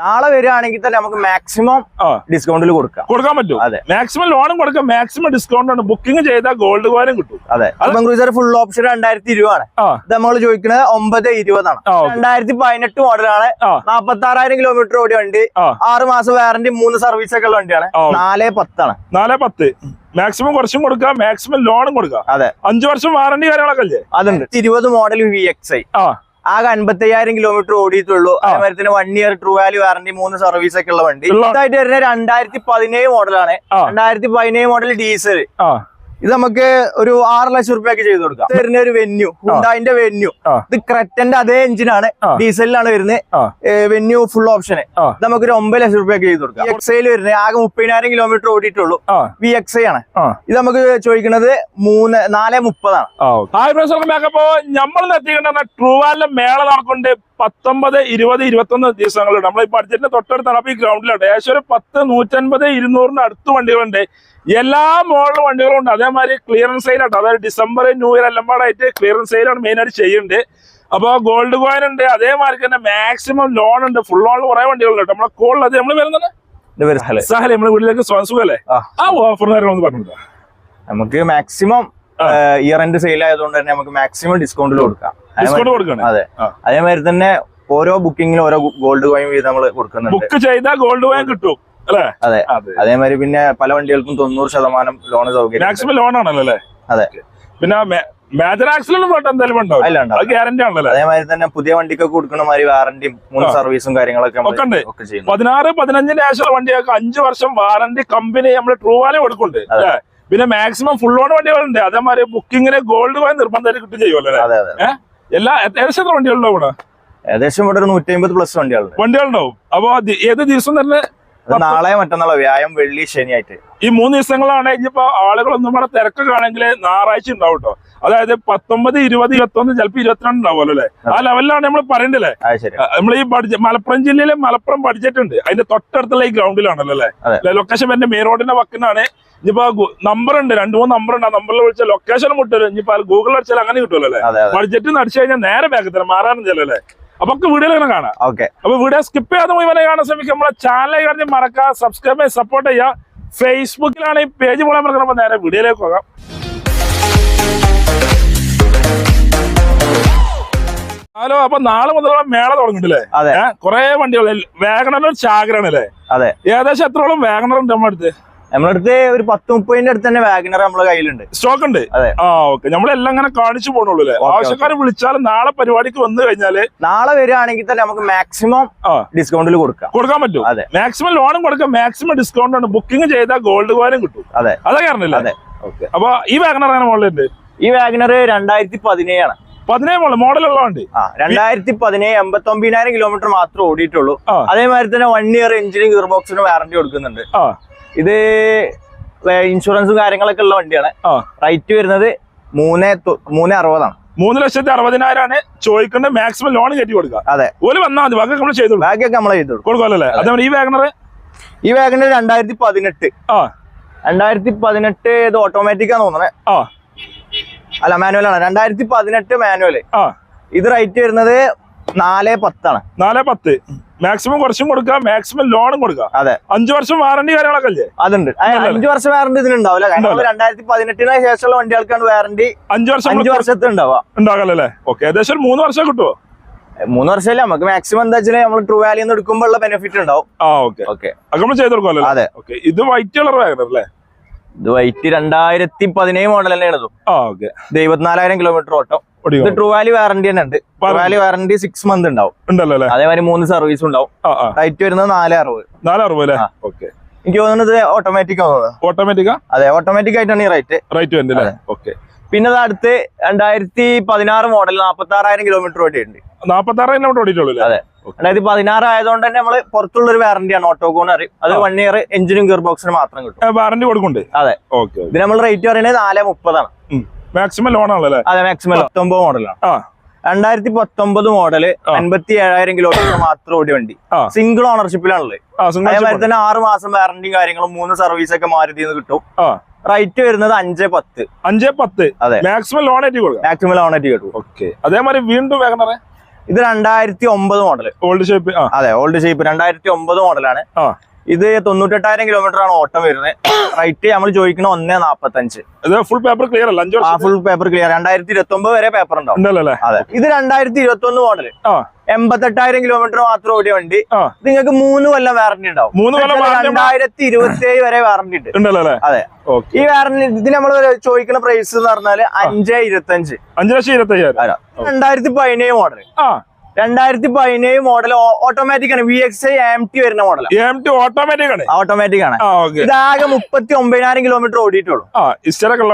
നാളെ വരികയാണെങ്കിൽ തന്നെ നമുക്ക് മാക്സിമം ഡിസ്കൗണ്ടിൽ കൊടുക്കാം. കൊടുക്കാൻ പറ്റും. അതെ. മാക്സിമം ലോണും കൊടുക്കാം. മാക്സിമം ഡിസ്കൗണ്ട് ആണ്. ബുക്കിംഗ് ചെയ്താൽ ഗോൾഡ് കോയിനും കിട്ടും. അതെ. അർബൻ ക്രൂസർ ഫുൾ ഓപ്ഷൻ രണ്ടായിരത്തി ഇരുപതാണ്. ഇത് നമ്മൾ ചോദിക്കുന്നത് ഒമ്പത് ഇരുപതാണ്. രണ്ടായിരത്തി പതിനെട്ട് മോഡലാണ് നാപ്പത്തി ആറായിരം കിലോമീറ്റർ ഓടി വണ്ടി. ആറ് മാസം വാറന്റി മൂന്ന് സർവീസ് ഒക്കെ ഉള്ള വണ്ടിയാണ്. നാല് പത്താണ്. നാല് പത്ത്. മാക്സിമം കുറച്ചും കൊടുക്കാം. മാക്സിമം ലോണും കൊടുക്കാം. അതെ. അഞ്ചു വർഷം വാറന്റി കാര്യങ്ങളൊക്കെ അല്ലേ അതുണ്ട്. ഇരുപത് മോഡൽ വി എക്സ് ഐ ആ. ആകെ അൻപത്തി അയ്യായിരം കിലോമീറ്റർ ഓടിയിട്ടുള്ളൂ അതേമാതിരി തന്നെ one year true value warranty മൂന്ന് സർവീസ് ഒക്കെ ഉള്ള വണ്ടി. ഇതായിട്ട് വരുന്ന രണ്ടായിരത്തി പതിനേഴ് മോഡലാണ്. രണ്ടായിരത്തി പതിനേഴ് മോഡൽ ഡീസൽ ഇത് നമുക്ക് ഒരു ആറ് ലക്ഷം റുപ്യക്ക് ചെയ്ത് കൊടുക്കാം. വരുന്ന ഒരു വെന്യൂ ഹുണ്ടായിന്റെ വെന്യൂ ഇത് ക്രെറ്റന്റെ അതേ എഞ്ചിനാണ്. ഡീസലിലാണ് വരുന്നത്. വെന്യൂ ഫുൾ ഓപ്ഷന് ഇത് നമുക്ക് ഒരു ഒമ്പത് ലക്ഷം റുപ്യക്ക് ചെയ്ത് കൊടുക്കാം. എക്സ് ഐയിൽ വരുന്നത് ആകെ മുപ്പതിനായിരം കിലോമീറ്റർ ഓടിയിട്ടുള്ളൂ. വി എക്സ് ഐ ആണ്. ഇത് നമുക്ക് ചോദിക്കുന്നത് മൂന്ന് നാല് മുപ്പതാണ്. അപ്പോ നമ്മൾ എത്തിക്കേണ്ട ട്രൂവാലിന്റെ മേള നടക്കുന്നുണ്ട്. പത്തൊമ്പത് ഇരുപത് ഇരുപത്തൊന്ന് ദിവസങ്ങളുണ്ട്. നമ്മൾ ഈ ബഡ്ജറ്റിന്റെ തൊട്ടടുത്താണ്. അപ്പൊ ഈ ഗ്രൗണ്ടിലുണ്ട് ഏകദേശം ഒരു പത്ത് നൂറ്റൻപത് ഇരുന്നൂറിന്റെ അടുത്ത് വണ്ടികളുണ്ട്. എല്ലാ മോഡൽ വണ്ടികളും ഉണ്ട്. അതേമാതിരി ക്ലിയറൻസ് സെയിലാട്ടോ അതായത് ഡിസംബർ ന്യൂ ഇയർ എല്ലാം പാടായിട്ട് ക്ലിയറൻസ് സെയിലാണ് മെയിൻ ആയിട്ട് ചെയ്യുന്നുണ്ട് അപ്പോൾ ഗോൾഡ് കോയിൻ ഉണ്ട്. അതേമാതിരി തന്നെ മാക്സിമം ലോൺ ഉണ്ട്. ഫുൾ ലോൺ കുറെ വണ്ടികളുണ്ട് കേട്ടോ. നമ്മളെ കോളിൽ അത് നമ്മൾ വരുന്നത്? സഹല. നമ്മുടെ വീട്ടിലേക്ക് സുഖല്ലേ ആ. ഓഫർ പറഞ്ഞു നമുക്ക് മാക്സിമം. ഇയർ എൻഡ് സെയിൽ ആയതുകൊണ്ട് തന്നെ നമുക്ക് മാക്സിമം ഡിസ്കൗണ്ടിൽ കൊടുക്കാം. ഡിസ്കൗണ്ട് കൊടുക്കണം. അതെ. അതേമാതിരി തന്നെ ഓരോ ബുക്കിങ്ങിലും ഓരോ ഗോൾഡ് കോയിൻ വീതം നമ്മൾ കൊടുക്കുന്നുണ്ട്. ബുക്ക് ചെയ്താൽ ഗോൾഡ് കോയിൻ കിട്ടും. അതെ. അതെ. അതേമാതിരി പിന്നെ പല വണ്ടികൾക്കും തൊണ്ണൂറ് ശതമാനം ലോൺ സൗകര്യം മാക്സിമം ലോൺ ആണല്ലോ അല്ലേ? അതെ. പിന്നെ മേജർ അതേമാതിരി തന്നെ പുതിയ വണ്ടിക്കൊക്കെ കൊടുക്കുന്ന മാതിരി വാറന്റിയും മൂന്ന് സർവീസും കാര്യങ്ങളൊക്കെ ഒക്കെ. ചെയ്യുന്നു പതിനാറ് പതിനഞ്ചിന് ശേഷമുള്ള വണ്ടിയൊക്കെ അഞ്ചു വർഷം വാറന്റി കമ്പനി നമ്മൾ ട്രൂ വാല്യൂ കൊടുക്കുന്നുണ്ട്. അതെ. പിന്നെ മാക്സിമം ഫുൾ ഓൺ വണ്ടികളുണ്ട്. അതേമാതിരി ബുക്കിങ്ങിന് ഗോൾഡ് കോയിൻ നിർബന്ധമായിട്ട് കിട്ടും ചെയ്യുമല്ലോ അല്ലേ? എല്ലാ ഏകദേശം വണ്ടികളുണ്ടോ ഇവിടെ? ഏകദേശം ഇവിടെ ഒരു നൂറ്റി അമ്പത് പ്ലസ് വണ്ടികളുണ്ട്. വണ്ടികളുണ്ടാവും. അപ്പൊ ഏത് ദിവസം തന്നെ നാളെ മറ്റന്നാളോ വ്യായാമം വെള്ളി ശനിയായിട്ട് ഈ മൂന്ന് ദിവസങ്ങളാണ് ഇനിയിപ്പോ ആളുകളൊന്നും കൂടെ തിരക്കൊക്കെ ആണെങ്കിൽ ഞായറാഴ്ച ഉണ്ടാവും കേട്ടോ അതായത് പത്തൊമ്പത് ഇരുപത് ഇരുപത്തൊന്ന് ചിലപ്പോൾ ഇരുപത്തിരണ്ട് ഉണ്ടാവുമല്ലോ അല്ലേ? ആ ലെവലിലാണ് നമ്മൾ പറയണ്ടല്ലേ? നമ്മൾ ഈ ബഡ്ജറ്റ് മലപ്പുറം ജില്ലയിലെ മലപ്പുറം ബഡ്ജറ്റ് ഉണ്ട്. അതിന്റെ തൊട്ടടുത്തുള്ള ഈ ഗ്രൗണ്ടിലാണല്ലോ അല്ലെ? ലൊക്കേഷൻ എന്റെ മെയിൻ റോഡിന്റെ വക്കിനാണ് ഇനിയിപ്പോ നമ്പർ ഉണ്ട് രണ്ടു മൂന്ന് നമ്പർ ഉണ്ട്. ആ നമ്പറിൽ വിളിച്ച ലൊക്കേഷൻ മുട്ടല്ലോ ഇനിയിപ്പോ ഗൂഗിൾ അടിച്ചാൽ അങ്ങനെ കിട്ടുമല്ലോ അല്ലേ? ബഡ്ജറ്റ് അടിച്ചു കഴിഞ്ഞാൽ നേരെ ബാക്കി തരാം മാറാനും ചെല്ലല്ലേ? അപ്പൊ വീഡിയോ ഇങ്ങനെ കാണാം. ഓക്കെ അപ്പൊ വീഡിയോ സ്കിപ്പ് ചെയ്യാതെ മുഴുവനെ കാണാൻ ശ്രമിക്കുക. നമ്മളെ ചാനൽ കാര്യം മറക്കുക സബ്സ്ക്രൈബ് ചെയ്ത് സപ്പോർട്ട് ചെയ്യുക. ഫേസ്ബുക്കിലാണ് ഈ പേജ് പോലെ മറക്കണം. നേരെ വീഡിയോയിലേക്ക് പോകാം. ഹലോ അപ്പൊ നാളെ മുതലുള്ള മേള തുടങ്ങിട്ടില്ലേ കൊറേ വണ്ടികൾ. ചാകരാണ് അല്ലേ അതെ. ഏകദേശം എത്രോളം വാഗണർ ഉണ്ട് നമ്മുടെ അടുത്ത്? നമ്മുടെ അടുത്ത് ഒരു പത്ത് മുപ്പതിന്റെ അടുത്ത് തന്നെ വാഗനർ നമ്മളെ കയ്യിലുണ്ട്. സ്റ്റോക്ക് ഉണ്ട്? അതെ. ആ ഓക്കെ. നമ്മളെല്ലാം അങ്ങനെ കാണിച്ചു പോകണുള്ളൂ അല്ലേ? ആവശ്യക്കാരെ വിളിച്ചാൽ വിളിച്ചാലും നാളെ പരിപാടിക്ക് വന്നു കഴിഞ്ഞാൽ നാളെ വരികയാണെങ്കിൽ തന്നെ നമുക്ക് മാക്സിമം ഡിസ്കൗണ്ടിൽ കൊടുക്കാം. കൊടുക്കാൻ പറ്റും. അതെ. മാക്സിമം ലോണും കൊടുക്കാം മാക്സിമം ഡിസ്കൗണ്ട് ആണ്. ബുക്കിംഗ് ചെയ്താൽ ഗോൾഡ് കോയിനും കിട്ടും. അതെ. അതെ കാരണമില്ല അതെ. ഓക്കെ. അപ്പൊ ഈ വാഗനർ അങ്ങനെ മോഡലുണ്ട്? ഈ വാഗനർ രണ്ടായിരത്തി പതിനേഴാണ്. പതിനേഴ് മോഡൽ. മോഡലുള്ള വണ്ടി രണ്ടായിരത്തി പതിനേഴ് എൺപത്തി ഒമ്പതിനായിരം കിലോമീറ്റർ മാത്രമേ ഓടിയിട്ടുള്ളൂ. അതേമാതിരി തന്നെ വൺ ഇയർ എഞ്ചിനും ഗിയർ ബോക്സിനും വാറന്റി കൊടുക്കുന്നുണ്ട്. ഇത് ഇൻഷുറൻസും കാര്യങ്ങളൊക്കെ ഉള്ള വണ്ടിയാണ്. റൈറ്റ് വരുന്നത് മൂന്ന് മൂന്ന് അറുപതാണ്. മൂന്ന് ലക്ഷത്തി അറുപതിനായിരം ആണ് ചോദിക്കേണ്ടത് മാക്സിമം ലോൺ കയറ്റി കൊടുക്കുക. അതെ. ഒരു വന്നാൽ മതി ബാക്കി നമ്മൾ ചെയ്തു ബാക്കിയൊക്കെ നമ്മൾ ചെയ്തു കൊടുക്കും കൊടുക്കുമല്ലേ അതേപോലെ ഈ വാഗണർ ഈ വാഗണർ രണ്ടായിരത്തി പതിനെട്ട്. ആ. രണ്ടായിരത്തി പതിനെട്ട് ഇത് ഓട്ടോമാറ്റിക് ആണ് തോന്നണേ. ആ. അല്ല മാനുവൽ ആണ്. രണ്ടായിരത്തി പതിനെട്ട് മാനുവൽ ആ. ഇത് റേറ്റ് വരുന്നത് നാല് പത്താണ്. നാല് പത്ത്. മാക്സിമം കുറച്ചും കൊടുക്കുക മാക്സിമം ലോണും കൊടുക്കുക. അതെ. അഞ്ചു വർഷം വാറണ്ടി കാര്യങ്ങളൊക്കെ അല്ലേ അതുണ്ട്. അഞ്ചു വർഷം വാറന്റി ഇതിനുണ്ടാവില്ല കാരണം. രണ്ടായിരത്തി പതിനെട്ടിന് ശേഷമുള്ള വണ്ടികൾക്കാണ് വാറണ്ടി അഞ്ചു വർഷം അഞ്ചു വർഷത്തെ ഉണ്ടാവുക ഉണ്ടാകല്ലേ ഓക്കെ ഏകദേശം ഒരു മൂന്ന് വർഷം കിട്ടുമോ മൂന്ന് വർഷമല്ലേ? നമുക്ക് മാക്സിമം എന്താ വെച്ചാൽ നമ്മൾ ട്രൂ വാലി നിന്ന് എടുക്കുമ്പോൾള്ള ബെനിഫിറ്റ് ഉണ്ടാവും. ആ ഓക്കെ ഓക്കെ അത് നമ്മൾ ചെയ്ത് കൊടുക്കുമല്ലോ അതെ. ഓക്കെ ഇത് വൈറ്റ് കളർ വാഗണർ അല്ലേ? ഇത് വൈറ്റ് രണ്ടായിരത്തി പതിനേഴ് മോഡൽ തന്നെയാണ് ഇരുപത്തിനാലായിരം കിലോമീറ്റർ ഓട്ടം. ഇത് ട്രൂ വാലി വാറന്റി തന്നെ ഉണ്ട് true value warranty six month ഉണ്ടാവും. ഉണ്ടല്ലോ അല്ലേ? അതേമാതിരി മൂന്ന് സർവീസ് ഉണ്ടാവും. ആ വരുന്നത് നാല് അറുപത്. നാല് അറുപത് അല്ലേ. ഓക്കെ എനിക്ക് തോന്നുന്നത് ഓട്ടോമാറ്റിക് ഓട്ടോമാറ്റിക് ഓട്ടോമാറ്റിക്കാ അതെ? ഓട്ടോമാറ്റിക് ആയിട്ടാണ് ഈ റൈറ്റ് റൈറ്റ് വരുന്നത് ഓക്കെ പിന്നെ അടുത്ത് രണ്ടായിരത്തി പതിനാറ് മോഡൽ നാപ്പത്തി ആറായിരം കിലോമീറ്റർ ഓടിയിട്ടുണ്ട്. നാപ്പത്തി ആറ് കിലോമീറ്റർ ഓടിയിട്ടുള്ളൂ അതെ. രണ്ടായിരത്തി പതിനാറ് ആയതുകൊണ്ട് തന്നെ നമ്മൾ പുറത്തുള്ള ഒരു വാറന്റിയാണ് അറിയും അത് വൺ ഇയർ എഞ്ചിനും ഗിയർ ബോക്സിനും മാത്രം കിട്ടും. വാറന്റി കൊടുക്കുന്നുണ്ട്. അതെ. ഓക്കെ ഇത് നമ്മൾ റേറ്റ് പറയുന്നത് നാല് മുപ്പതാണ്. മാക്സിമം ലോൺ ആണല്ലേ അതെ മാക്സിമം പത്തൊമ്പത് മോഡലാണ് രണ്ടായിരത്തി പത്തൊമ്പത് മോഡൽ അൻപത്തി ഏഴായിരം കിലോമീറ്റർ മാത്രം ഓടിയ വണ്ടി. സിംഗിൾ ഓണർഷിപ്പിലാണുള്ളത് അതേമാതിരി തന്നെ ആറ് മാസം വാറന്റിയും കാര്യങ്ങളും മൂന്ന് സർവീസ് ഒക്കെ മാരുതി കിട്ടും. റേറ്റ് വരുന്നത് അഞ്ച് പത്ത്. അഞ്ചേ പത്ത്. അതെ. മാക്സിമം ലോൺ ആയിട്ട് കൊടുക്കാം. മാക്സിമം ഓണായിട്ട് കിട്ടും. ഓക്കെ. അതേമാതിരി വീണ്ടും വേഗനറെ ഇത് രണ്ടായിരത്തി ഒമ്പത് മോഡൽ ഓൾഡ് ഷേപ്പ് അതെ ഓൾഡ് ഷേപ്പ് രണ്ടായിരത്തി ഒമ്പത് മോഡലാണ് ആ. ഇത് തൊണ്ണൂറ്റെട്ടായിരം കിലോമീറ്റർ ആണ് ഓട്ടം വരുന്നത്. റൈറ്റ് നമ്മൾ ചോദിക്കണ ഒന്നേ നാപ്പത്തഞ്ച്. ഫുൾ പേപ്പർ ക്ലിയർ അല്ല? അഞ്ചു ആ ഫുൾ പേപ്പർ ക്ലിയർ രണ്ടായിരത്തി ഇരുപത്തി ഒമ്പത് വരെ പേപ്പർ ഉണ്ടാവും. അതെ. ഇത് രണ്ടായിരത്തി ഇരുപത്തി ഒന്ന് മോഡൽ എൺപത്തെട്ടായിരം കിലോമീറ്റർ മാത്രം ഓടിയ വണ്ടി. നിങ്ങൾക്ക് മൂന്ന് കൊല്ലം വാറന്റി ഉണ്ടാവും. മൂന്ന് രണ്ടായിരത്തി ഇരുപത്തി ഏഴ് വരെ വാറന്റി ഉണ്ട്. അതെ. ഈ വാറന്റി ഇതിന് നമ്മൾ ചോദിക്കുന്ന പ്രൈസ് എന്ന് പറഞ്ഞാൽ അഞ്ച് ഇരുപത്തഞ്ച്. അഞ്ചു ലക്ഷം ഇരുപത്തി അയ്യായിരം രണ്ടായിരത്തി പതിനേഴ് മോഡൽ രണ്ടായിരത്തി പതിനേഴ് മോഡൽ ഓട്ടോമാറ്റിക് ആണ്. V X I M T വരുന്ന മോഡൽ എം ടി ഓട്ടോമാറ്റിക് ആണ്. ഓട്ടോമാറ്റിക് ആണ്. ഇതാകെ മുപ്പത്തി ഒമ്പതിനായിരം കിലോമീറ്റർ ഓടിയിട്ടുള്ളൂ ഇസ്റ്ററൊക്കെ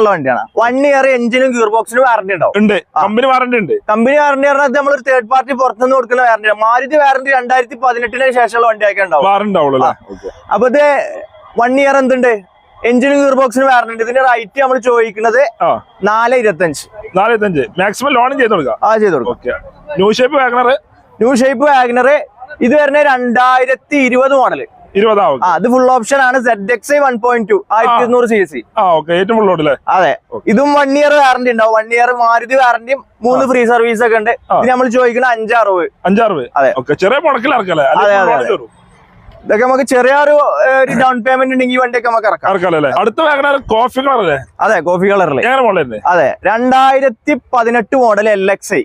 ഉള്ള വണ്ടിയാണ്. വൺ ഇയർ എഞ്ചിനും ഗിയർ ബോക്സിനും വാറന്റി ഉണ്ടാവും. ഉണ്ട്. കമ്പനി വാറന്റി ഉണ്ട്. കമ്പനി വാറന്റി പറഞ്ഞാൽ നമ്മൾ ഒരു തേർഡ് പാർട്ടി പുറത്തുനിന്ന് കൊടുക്കുന്ന വാറന്റി മാരുതി വാറന്റി രണ്ടായിരത്തി പതിനെട്ടിന് ശേഷമുള്ള വണ്ടിയൊക്കെ ഉണ്ടാവും അപ്പൊ ഇത് വൺ ഇയർ എന്തുണ്ട്? എഞ്ചിനും ഗിയർ ബോക്സിനും വാറണ്ടി ഇതിന്റെ റൈറ്റ് നമ്മൾ ചോദിക്കുന്നത് നാല് ഇരുപത്തഞ്ച്. നാല് ഇരുപത്തഞ്ച്. മാക്സിമം ലോണും ചെയ്ത് കൊടുക്കാം? ആ ചെയ്ത് കൊടുക്കും. New shape WagonR new shape WagonR ഇത് വരുന്ന രണ്ടായിരത്തി ഇരുപത് മോഡൽ അത് ഫുൾ ഓപ്ഷൻ ആണ്. Z X I one point two ആയിരത്തി ഇരുന്നൂറ് സി സി ഏറ്റവും ഫുൾ അതെ. ഇതും വൺ ഇയർ വാറന്റി ഉണ്ടാവും. വൺ ഇയർ മാരുതി വാറന്റിയും മൂന്ന് ഫ്രീ സർവീസ് ഒക്കെ ഉണ്ട്. നമ്മൾ ചോദിക്കുന്ന അഞ്ചാറ് അഞ്ചാറ് അതെ. ചെറിയ അതെ, അതെ, അതെ. ഇതൊക്കെ നമുക്ക് ചെറിയ ഒരു ഒരു ഡൗൺ പേയ്മെന്റ് ഉണ്ടെങ്കിൽ വണ്ടി വണ്ടിയൊക്കെ നമുക്ക് ഇറക്കാം. ഇറക്കാലോ അല്ലേ അടുത്ത വാഗണർ കോഫി കളർ അല്ലേ? അതെ കോഫി കളറിൽ അതെ രണ്ടായിരത്തി പതിനെട്ട് മോഡൽ എൽ എക്സ് ഐ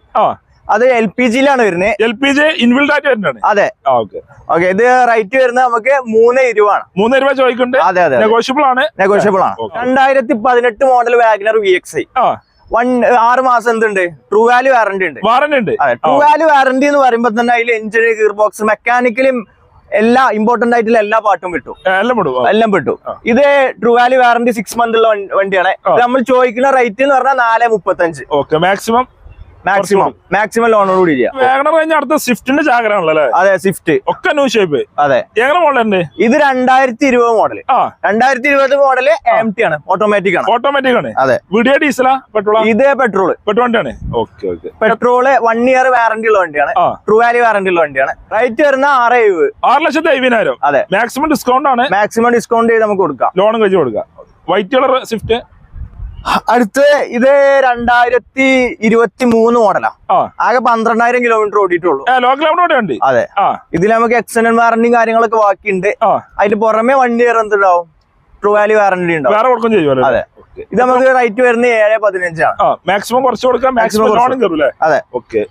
അത് എൽ പി ജിയിലാണ് വരുന്നത് എൽ പി ജി ഇൻബിൽഡ് ആയിട്ട് വരുന്നത് അതെ. ഓക്കെ ഓക്കെ ഇത് റൈറ്റ് വരുന്നത് നമുക്ക് മൂന്ന് ഇരുവാണ് മൂന്ന് രൂപ ചോദിക്കുന്നുണ്ട്? അതെ അതെ നെഗോഷ്യബിൾ ആണ്? നെഗോഷ്യബിൾ ആണ്. രണ്ടായിരത്തി പതിനെട്ട് model WagonR V X I one ആറ് മാസം എന്തുണ്ട്? ട്രൂ വാല്യൂ വാറന്റി ഉണ്ട്. വാറന്റി ഉണ്ട്. ട്രൂ വാല്യൂ വാറന്റി എന്ന് പറയുമ്പോൾ തന്നെ അതിൽ എഞ്ചിൻ ഗിയർ ബോക്സ് മെക്കാനിക്കലും എല്ലാ ഇമ്പോർട്ടന്റ് ആയിട്ടുള്ള എല്ലാ പാട്ടും വിട്ടു. എല്ലാം വിട്ടു. ഇത് true value warranty six month ഉള്ള വണ്ടി- വണ്ടിയാണ്. നമ്മൾ ചോദിക്കുന്ന റേറ്റ് എന്ന് പറഞ്ഞാൽ നാല് മുപ്പത്തഞ്ച്. ഓക്കെ മാക്സിമം മാക്സിമം മാക്സിമം ലോണോട് കൂടി വാഗണർ കഴിഞ്ഞ അടുത്ത സ്വിഫ്റ്റിന്റെ ചാകരാണല്ലോ അതെ സ്വിഫ്റ്റ്. ഒക്കെ ന്യൂ ഷേപ്പ് അതെ. എങ്ങനെ മോഡലുണ്ട് ഇത് രണ്ടായിരത്തി ഇരുപത് മോഡൽ രണ്ടായിരത്തി ഇരുപത് മോഡൽ എം ടി ആണ്. ഓട്ടോമാറ്റിക് ആണ്. ഓട്ടോമാറ്റിക് ആണ്. അതെ. വീഡിയോ ഡീസലാ പെട്രോൾ ഇത് പെട്രോൾ പെട്രോൾ വണ്ടിയാണ്. Okay okay petrol one year warranty ഉള്ള വണ്ടിയാണ്. ട്രൂ വാല്യൂ വാറന്റി ഉള്ള വണ്ടിയാണ്. റേറ്റ് വരുന്ന ആറ് ആറ് ലക്ഷത്തി അയ്യായിരം. അതെ. മാക്സിമം ഡിസ്കൗണ്ട് ആണ്. മാക്സിമം ഡിസ്കൗണ്ട് ചെയ്ത് നമുക്ക് കൊടുക്കാം. ലോണും കഴിച്ച് കൊടുക്കാം. വൈറ്റ് കളർ സ്വിഫ്റ്റ് അടുത്ത് ഇത് രണ്ടായിരത്തി ഇരുപത്തി മൂന്ന് മോഡലാ ആകെ പന്ത്രണ്ടായിരം കിലോമീറ്റർ ഓടിയിട്ടുള്ളൂ. ലോക്കൽ അതെ. ഇതിൽ നമുക്ക് എക്സ്റ്റൻഡ് വാറന്റിയും കാര്യങ്ങളൊക്കെ ബാക്കിയുണ്ട്. അതിന് പുറമെ വണ്ടി ഇയർ എന്തുണ്ടാവും ട്രൂ വാല്യൂ വാറന്റി ഉണ്ടാവും. വേറെ അതെ. ഇത് നമുക്ക് റേറ്റ് വരുന്നത് ഏഴ് പതിനഞ്ചാണ്. മാക്സിമം കുറച്ച് കൊടുക്കാം മാക്സിമം അതെ. ഓക്കെ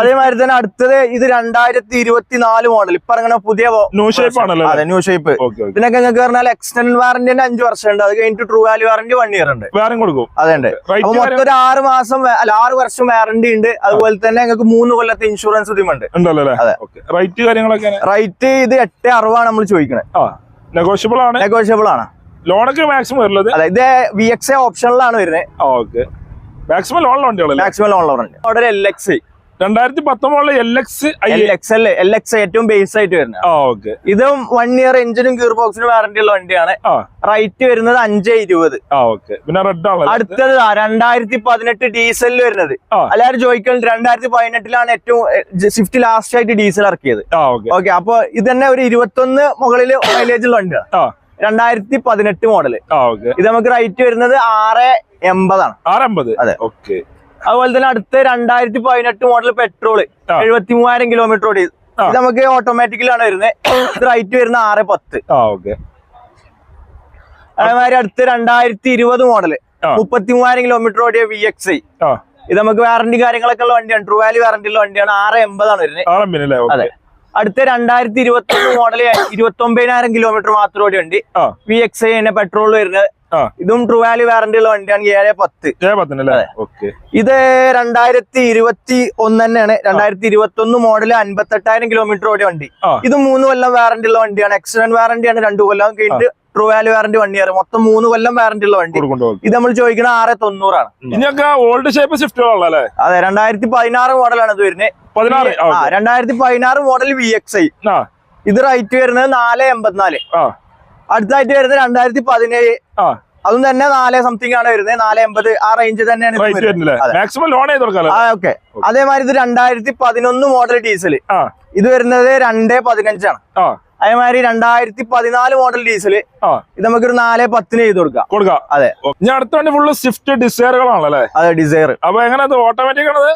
അതേമാതിരി തന്നെ അടുത്തത് ഇത് രണ്ടായിരത്തി ഇരുപത്തി നാല് മോഡൽ ഇപ്പൊ ഇറങ്ങുന്ന പുതിയ ന്യൂ ഷേപ്പ് ആണല്ലോ അതെ ന്യൂ ഷേപ്പ് ഓക്കെ നിങ്ങൾക്ക് പറഞ്ഞാൽ എക്സ്റ്റൻഡ് വാറന്റിന്റെ അഞ്ച് വർഷം ഉണ്ട് അത് കഴിഞ്ഞിട്ട് true value warranty one year ഉണ്ട്. വേറെ കൊടുക്കും. അതെ അപ്പൊ മൊത്തം ഒരു ആറ് മാസം അല്ല ആറ് വർഷം വാറന്റി ഉണ്ട്. അതുപോലെ തന്നെ നിങ്ങൾക്ക് മൂന്ന് കൊല്ലത്തെ ഇൻഷുറൻസ് ഇതുമുണ്ട് അതെ. റേറ്റ് കാര്യങ്ങളൊക്കെ റൈറ്റ് ഇത് എട്ട് അറുപതാണ് നമ്മൾ ചോദിക്കണേ. നെഗോഷ്യബിൾ ആണ്. നെഗോഷ്യബിൾ ആണ്. ലോണൊക്കെ മാക്സിമം വരുന്നത് അതെ ഇത് വി എക്സ് എ ഓപ്ഷനിലാണ് വരുന്നത്. Okay maximum loan loan maximum loan ലോറുണ്ട് order L X രണ്ടായിരത്തി പത്തൊമ്പതിലെ L X I L X L L X ഏറ്റവും ബേസ് ആയിട്ട് വരുന്നത് ഓക്കെ ഇതും വൺ ഇയർ എഞ്ചിനും ഗിയർ ബോക്സിനും വാറന്റി ഉള്ള വണ്ടിയാണ്. റൈറ്റ് വരുന്നത് അഞ്ച് ഇരുപത്. പിന്നെ റെഡ് ആണ് അടുത്തത് രണ്ടായിരത്തി പതിനെട്ട് ഡീസലിൽ വരുന്നത്. അല്ലാതെ എല്ലാവരും ചോദിക്കുന്നത് രണ്ടായിരത്തി പതിനെട്ടിലാണ് ഏറ്റവും സ്വിഫ്റ്റ് ലാസ്റ്റ് ആയിട്ട് ഡീസൽ ഇറക്കിയത്. ഓക്കെ അപ്പൊ ഇത് തന്നെ ഒരു ഇരുപത്തൊന്ന് മുകളിൽ മൈലേജ് ഉള്ള വണ്ടിയാണ്. രണ്ടായിരത്തി പതിനെട്ട് മോഡൽ ഇത് നമുക്ക് റേറ്റ് വരുന്നത് ആറ് എൺപതാണ്. ആറ് എൺപത്. അതെ. ഓക്കെ അതുപോലെ തന്നെ അടുത്ത രണ്ടായിരത്തി പതിനെട്ട് മോഡൽ പെട്രോൾ. എഴുപത്തി മൂവായിരം കിലോമീറ്റർ ഓടി. ഇത് നമുക്ക് ഓട്ടോമാറ്റിക്കലാണ് വരുന്നത് റൈറ്റ് വരുന്ന ആറ് പത്ത്. അതേമാതിരി അടുത്ത രണ്ടായിരത്തി ഇരുപത് മോഡൽ മുപ്പത്തി മൂവായിരം കിലോമീറ്റർ ഓടിയ വി എക്സ് ഐ ഇത് നമുക്ക് വാറന്റി കാര്യങ്ങളൊക്കെ ഉള്ള വണ്ടിയാണ്. ട്രൂ വാലി വാറന്റി ഉള്ള വണ്ടിയാണ്. ആറ് എൺപതാണ് വരുന്നത് അതെ. അടുത്ത രണ്ടായിരത്തി ഇരുപത്തി ഒന്ന് മോഡൽ ഇരുപത്തി ഒമ്പതിനായിരം കിലോമീറ്റർ മാത്രം ഓടിയ വണ്ടി വി എക്സ് ഐ പെട്രോൾ വരുന്നത് ഇതും ട്രൂ വാല്യൂ വാറന്റി ഉള്ള വണ്ടിയാണ് ഏഴ് പത്ത്. പത്ത് പത്തിന് അല്ലേ ഓക്കെ. ഇത് രണ്ടായിരത്തി ഇരുപത്തി ഒന്ന് തന്നെയാണ്. രണ്ടായിരത്തി ഇരുപത്തി ഒന്ന് മോഡൽ അൻപത്തെട്ടായിരം കിലോമീറ്റർ ഓടിയ വണ്ടി. ഇത് മൂന്ന് കൊല്ലം വാറന്റി ഉള്ള വണ്ടിയാണ്. എക്സിഡന്റ് വാറന്റിയാണ് രണ്ടു കൊല്ലം. കഴിഞ്ഞിട്ട് ട്രൂ വാല്യൂ വാറന്റി വണ്ടി ഇയർ മൊത്തം മൂന്ന് കൊല്ലം വാറന്റി ഉള്ള വണ്ടി. ഇത് നമ്മൾ ചോദിക്കുന്ന ആറ് തൊണ്ണൂറാണ്. ഓൾഡ് ഷേപ്പ് സ്വിഫ്റ്റ് അതെ രണ്ടായിരത്തി പതിനാറ് മോഡലാണ് ഇത് വരുന്നത്. രണ്ടായിരത്തി പതിനാറ് മോഡൽ വി എക്സ് ഐ ഇത് റൈറ്റ് വരുന്നത് നാല് എൺപത്തിനാല്. അടുത്തായിട്ട് വരുന്നത് രണ്ടായിരത്തി പതിനേഴ് അതും തന്നെ നാല് സംതിങ് ആണ് വരുന്നത്. നാല് എൺപത് ആ റേഞ്ച് തന്നെയാണ്. മാക്സിമം ലോൺ ഓക്കെ അതേമാതിരി ഇത് രണ്ടായിരത്തി പതിനൊന്ന് മോഡൽ ഡീസൽ ഇത് വരുന്നത് രണ്ട് പതിനഞ്ചാണ്. അതേമാതിരി രണ്ടായിരത്തി പതിനാല് മോഡൽ ഡീസൽ ഇത് ഇത് നമുക്കൊരു നാല് പത്തിന് ചെയ്ത് കൊടുക്കാം. കൊടുക്കാം. അതെ. ഇനി അടുത്ത വണ്ടി ഫുള്ള് സ്വിഫ്റ്റ് ഡിസയറുകളാണല്ലേ അതെ ഡിസയർ അപ്പൊ എങ്ങനെ ഓട്ടോമാറ്റിക് ആണത്?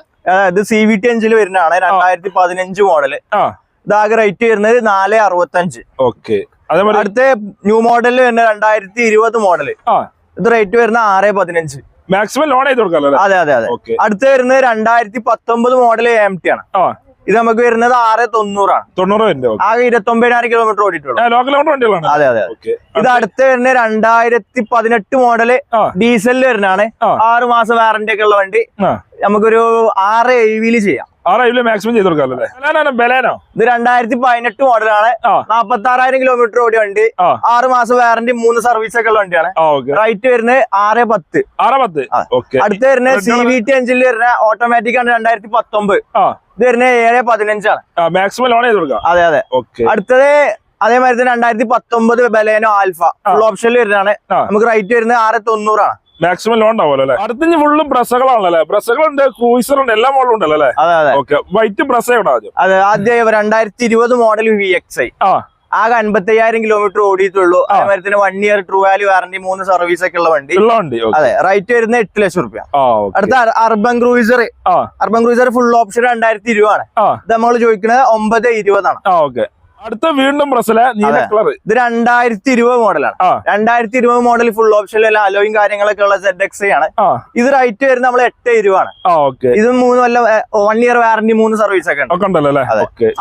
ഇത് സി വി ടി അഞ്ചിൽ വരുന്നതാണ് രണ്ടായിരത്തി പതിനഞ്ച് മോഡൽ ഇതാകെ റേറ്റ് വരുന്നത് നാല് അറുപത്തഞ്ച്. ഓക്കെ അതേപോലെ അടുത്ത ന്യൂ മോഡൽ വരുന്ന രണ്ടായിരത്തി ഇരുപത് മോഡൽ ഇത് റേറ്റ് വരുന്ന ആറ് പതിനഞ്ച്. മാക്സിമം ലോൺ ചെയ്ത് കൊടുക്കാമല്ലോ അതെ അതെ അതെ. അടുത്ത് വരുന്നത് രണ്ടായിരത്തി പത്തൊമ്പത് മോഡൽ എം ടി ആണ്. ഇത് നമുക്ക് വരുന്നത് ആറ് തൊണ്ണൂറാണ് തൊണ്ണൂറ് ആകെ ഇരുപത്തി ഒമ്പതിനായിരം കിലോമീറ്റർ ഓടിയിട്ടുള്ളൂ അതെ അതെ ഇത് അടുത്ത് വരുന്ന രണ്ടായിരത്തി പതിനെട്ട് മോഡൽ ഡീസലിൽ വരുന്നതാണ്. ആറ് മാസം വാറന്റി ഒക്കെ ഉള്ള വണ്ടി. നമുക്കൊരു ആറ് എഴുവിൽ ചെയ്യാം. ആറായിരം മാക്സിമം ചെയ്ത് കൊടുക്കാമല്ലോ അല്ലേ? ബലേനോ ബലേനോ ഇത് രണ്ടായിരത്തി പതിനെട്ട് മോഡലാണ് നാപ്പത്തി ആറായിരം കിലോമീറ്റർ ഓടി വണ്ടി. ആറ് മാസം വാറന്റി മൂന്ന് സർവീസ് ഒക്കെ ഉള്ള വണ്ടിയാണ്. റൈറ്റ് വരുന്നത് ആറ് പത്ത്. ആറ് പത്ത്? അടുത്ത് വരുന്ന വരുന്നത് സി വി ടി അഞ്ചിൽ വരുന്ന ഓട്ടോമാറ്റിക് ആണ് രണ്ടായിരത്തി പത്തൊമ്പത്. ഇത് വരുന്നത് ഏഴ് പതിനഞ്ചാണ് മാക്സിമം ലോൺ ചെയ്ത് കൊടുക്കാം. അതെ അതെ. ഓക്കെ അടുത്തത് അതേമാതിരി രണ്ടായിരത്തി പത്തൊമ്പത് ബലേനോ ആൽഫ. ഫുൾ ഓപ്ഷനിൽ വരുന്നതാണ്. നമുക്ക് റൈറ്റ് വരുന്നത് ആറ് തൊണ്ണൂറാണ്. മാക്സിമം ലോൺ ഉണ്ടാവുമല്ലോ അല്ലെ? അടുത്ത ഫുള്ള് ബ്രസകളാണല്ലേ ബ്രസകളുണ്ട് ഉണ്ട് എല്ലാ മോഡലും ഉണ്ടല്ലോ അല്ലേ? അതെ ഓക്കെ വൈറ്റ് ബ്രസ് എവിടെ ആദ്യം? അതെ ആദ്യം രണ്ടായിരത്തി ഇരുപത് മോഡൽ വി എക്സ് ഐ ആ. ആകെ അൻപത്തി അയ്യായിരം കിലോമീറ്റർ ഓടിയിട്ടുള്ളൂ അതേമാതിരി തന്നെ one year true value warranty മൂന്ന് സർവീസ് ഒക്കെ ഉള്ള വണ്ടി. അതെ റൈറ്റ് വരുന്ന എട്ട് ലക്ഷം റുപ്യ. അടുത്ത Urban Cruiser Urban Cruiser full option രണ്ടായിരത്തി ഇരുപതാണ് ഇത് നമ്മൾ ചോദിക്കുന്നത് ഒമ്പത് ഇരുപതാണ്. അടുത്ത വീണ്ടും ബ്രസ്സിലെ നീല. കളർ ഇത് രണ്ടായിരത്തി ഇരുപത് മോഡലാണ് രണ്ടായിരത്തി ഇരുപത് മോഡൽ ഫുൾ ഓപ്ഷനിൽ അലോയും കാര്യങ്ങളൊക്കെ ഉള്ള സെഡ് എക്സ് ആണ്. ഇത് റൈറ്റ് വരുന്നത് നമ്മൾ എട്ട് ഇരുപതാണ്. ഇത് മൂന്ന് വല്ല വൺ ഇയർ വാറന്റി മൂന്ന് സർവീസ് ഒക്കെ ഉണ്ട്.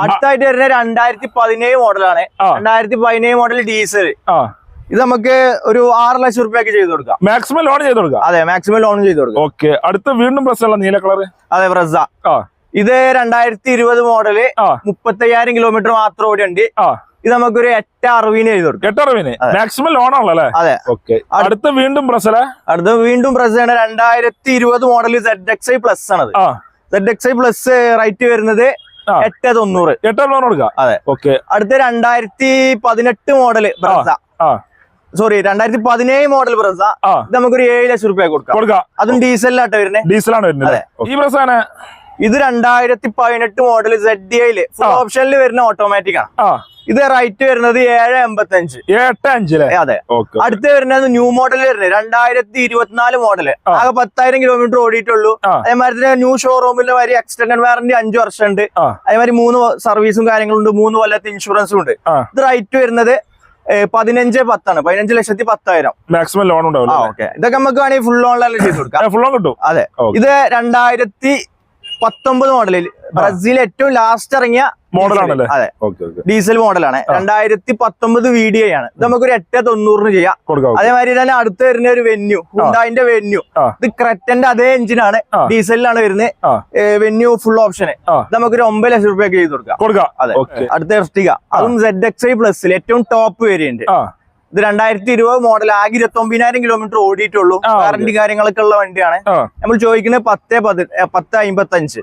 അടുത്തായിട്ട് വരുന്ന രണ്ടായിരത്തി പതിനേഴ് മോഡലാണ് രണ്ടായിരത്തി പതിനേഴ് മോഡൽ ഡീസൽ ഇത് നമുക്ക് ഒരു ആറ് ലക്ഷം റുപ്യൊക്കെ ചെയ്ത് കൊടുക്കാം. മാക്സിമം ലോൺ ചെയ്ത് കൊടുക്കാം? അതെ മാക്സിമം ലോൺ ചെയ്ത് കൊടുക്കാം. ഓക്കെ അടുത്ത വീണ്ടും ബ്രസ്സുള്ള നീല കളർ അതെ ബ്രസ. ആ. ഇത് രണ്ടായിരത്തി ഇരുപത് മോഡൽ മുപ്പത്തയ്യായിരം കിലോമീറ്റർ മാത്രം ഓടിയുണ്ട്. ഇത് നമുക്കൊരു എട്ട് അറുപതിന് എഴുതി കൊടുക്കും. എട്ട് അറുപതിന്. മാക്സിമം ലോൺ ആണല്ലേ അതെ. ഓക്കെ അടുത്ത വീണ്ടും പ്രസല? അടുത്ത വീണ്ടും ബ്രസ ആണ് രണ്ടായിരത്തി ഇരുപത് model Z X I plus ആണ് Z X I plus rate വരുന്നത്. എട്ട് തൊണ്ണൂറ്. എട്ട് തൊണ്ണൂറ് കൊടുക്കാം? അതെ. ഓക്കെ അടുത്ത രണ്ടായിരത്തി പതിനെട്ട് മോഡൽ ബ്രസ സോറി രണ്ടായിരത്തി പതിനേഴ് മോഡൽ ബ്രസ നമുക്കൊരു ഏഴ് ലക്ഷം റുപ്യ കൊടുക്കാം. കൊടുക്കാം. അതും ഡീസലിലാട്ടോ വരുന്നത് ഡീസലാണ് വരുന്നത്. ഈ ബ്രസ്സാണ് ഇത് രണ്ടായിരത്തി പതിനെട്ട് മോഡൽ സെഡ് ഐയിൽ. ഓപ്ഷനിൽ വരുന്ന ഓട്ടോമാറ്റിക് ആണ്. ഇത് റൈറ്റ് വരുന്നത് ഏഴ് എൺപത്തി അഞ്ച് എട്ട് അഞ്ചിലെ അതെ. അടുത്ത് വരുന്നത് ന്യൂ മോഡൽ വരുന്നത് രണ്ടായിരത്തി ഇരുപത്തിനാല് മോഡൽ ആകെ പത്തായിരം കിലോമീറ്റർ ഓടിയിട്ടുള്ളൂ. അതേമാതിരി തന്നെ ന്യൂ ഷോറൂമിലെ വരെ എക്സ്റ്റൻഡ് വാറന്റി അഞ്ചു വർഷം ഉണ്ട് അതേമാതിരി മൂന്ന് സർവീസും കാര്യങ്ങളും ഉണ്ട്. മൂന്ന് കൊല്ലത്തെ ഇൻഷുറൻസും ഉണ്ട്. ഇത് റൈറ്റ് വരുന്നത് പതിനഞ്ച് പത്താണ്. പതിനഞ്ച് ലക്ഷത്തി പത്തായിരം. മാക്സിമം ലോൺ ഉണ്ടാവും ഇതൊക്കെ നമുക്ക് വേണമെങ്കിൽ ഫുൾ ലോൺ ചെയ്ത് കൊടുക്കാം. ഫുൾ ലോൺ കിട്ടും. അതെ. ഇത് രണ്ടായിരത്തി പത്തൊമ്പത് മോഡലിൽ ബ്രസീൽ ഏറ്റവും ലാസ്റ്റ് ഇറങ്ങിയ മോഡലാണല്ലേ അതെ. ഡീസൽ മോഡലാണ് രണ്ടായിരത്തി പത്തൊമ്പത് വി ഡി ആണ്. ഇത് നമുക്കൊരു എട്ട് തൊണ്ണൂറിന് ചെയ്യാം. അതേമാതിരി തന്നെ അടുത്ത് വരുന്ന ഒരു വെന്യൂ ഹുണ്ടായിന്റെ വെന്യൂ ഇത് ക്രെറ്റന്റെ അതേ എഞ്ചിനാണ്. ഡീസലിലാണ് വരുന്നത്. വെന്യൂ ഫുൾ ഓപ്ഷന് നമുക്ക് ഒരു നമുക്കൊരു ഒമ്പത് ലക്ഷം രൂപയൊക്കെ ചെയ്ത് കൊടുക്കാം. അതെ. അടുത്ത എർട്ടിക അതും സെഡ് എക്സ് ഐ പ്ലസിൽ ഏറ്റവും ടോപ്പ് വേരിയന്റ് ഇത് രണ്ടായിരത്തി ഇരുപത് മോഡൽ ആകെ ഇരുപത്തി ഒമ്പതിനായിരം കിലോമീറ്റർ ഓടിയിട്ടുള്ളൂ വാറന്റി കാര്യങ്ങളൊക്കെ ഉള്ള വണ്ടിയാണ്. നമ്മൾ ചോദിക്കുന്നത് പത്ത് പതി പത്ത് അമ്പത്തി അഞ്ച്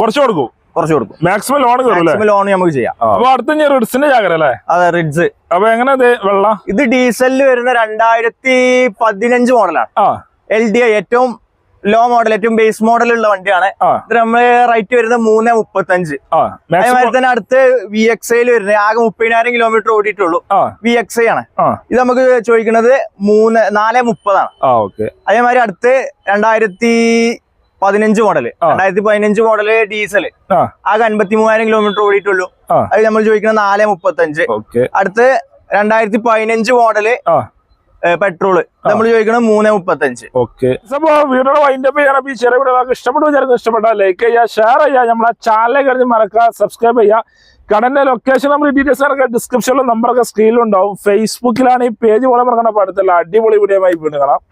കുറച്ച് കൊടുക്കും. കുറച്ച് കൊടുക്കും. മാക്സിമം ലോൺ മാക്സിമം ലോൺ നമുക്ക് ചെയ്യാം. അപ്പൊ അടുത്ത റിഡ്സിന്റെ ജാഗര അല്ലേ? അതെ റിഡ്സ് അപ്പൊ എങ്ങനെ ഇത് വെള്ളം? ഇത് ഡീസലിൽ വരുന്ന രണ്ടായിരത്തി പതിനഞ്ച് മോഡലാണ് എൽ ഡി ഏറ്റവും ലോ മോഡൽ ഏറ്റവും ബേസ് മോഡൽ ഉള്ള വണ്ടിയാണ്. ഇത് നമ്മൾ റേറ്റ് വരുന്നത് മൂന്ന് മുപ്പത്തഞ്ച്. അഞ്ച് അതേമാതിരി തന്നെ അടുത്ത് വി എക്സ് ഐയിൽ വരുന്നത്. ആകെ മുപ്പതിനായിരം കിലോമീറ്റർ ഓടിയിട്ടുള്ളൂ. വി എക്സ് ഐ ആണ്. ഇത് നമുക്ക് ചോദിക്കുന്നത് മൂന്ന് നാല് മുപ്പതാണ്. അതേമാതിരി അടുത്ത് രണ്ടായിരത്തി പതിനഞ്ച് മോഡൽ. രണ്ടായിരത്തി പതിനഞ്ച് മോഡൽ ഡീസൽ ആകെ അൻപത്തി മൂവായിരം കിലോമീറ്റർ ഓടിയിട്ടുള്ളൂ അത് നമ്മൾ ചോദിക്കുന്നത് നാല് മുപ്പത്തഞ്ച്. അഞ്ച് അടുത്ത് രണ്ടായിരത്തി പതിനഞ്ച് മോഡൽ പെട്രോൾ. നമ്മൾ ചോദിക്കണം മൂന്ന് മുപ്പത്തഞ്ച്. ഓക്കെ. സംഭവം വീഡിയോ വൈൻഡ് അപ്പ് ചെയ്യണം ഈ ചെറിയ വീഡിയോ ഇഷ്ടപ്പെട്ടു വിചാരിക്കും ഇഷ്ടപ്പെട്ട ലൈക്ക് ചെയ്യുക ഷെയർ ചെയ്യുക. നമ്മളെ ചാനൽ കഴിഞ്ഞ് മറക്കുക സബ്സ്ക്രൈബ് ചെയ്യുക. കടന്റെ ലൊക്കേഷൻ നമ്മൾ ഡീറ്റെയിൽസ് ഇറക്കുക ഡിസ്ക്രിപ്ഷനിലും നമ്പറൊക്കെ സ്ക്രീനിലുണ്ടാവും ഫേസ്ബുക്കിലാണ് ഈ പേജ് പോലെ മറക്കണ പാടത്തില്ല അടിപൊളി വീഡിയോ ആയി വീണ്ടും കാണാം.